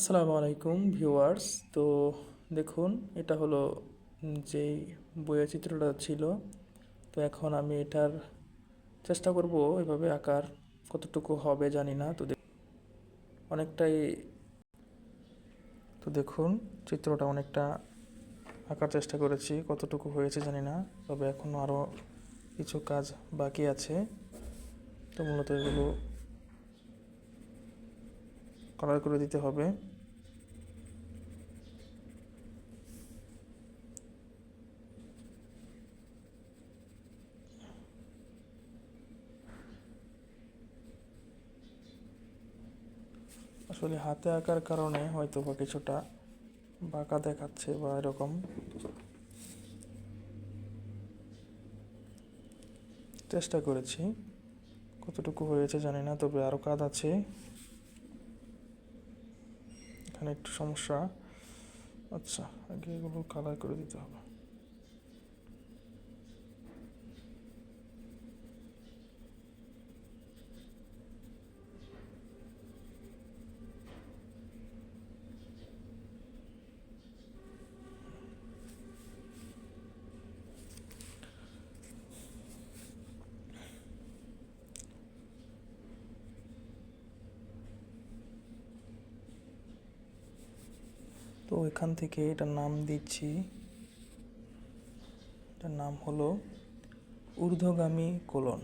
আসসালামু আলাইকুম ভিউয়ার্স। তো দেখুন, এটা হলো যেই বইয়ের চিত্রটা ছিল। তো এখন আমি এটার চেষ্টা করব এভাবে আঁকার কতটুকু হবে জানি না। তো অনেকটাই তো দেখুন, চিত্রটা অনেকটা আঁকার চেষ্টা করেছি, কতটুকু হয়েছে জানি না। তবে এখনও আরও কিছু কাজ বাকি আছে। তো মূলত এগুলো কালার করে দিতে হবে। আসলে হাতে আঁকার কারণে হয়তো বা কিছুটা বাঁকা দেখাচ্ছে বা এরকম। চেষ্টা করেছি। কতটুকু হয়েছে জানি না, তবে আরও কাজ আছে। এখানে একটু সমস্যা। আচ্ছা আগে এগুলো কালার করে দিতে হবে। তো এখান থেকে এটার নাম দিচ্ছি। এটার নাম হলো ঊর্ধ্বগামী কোলন।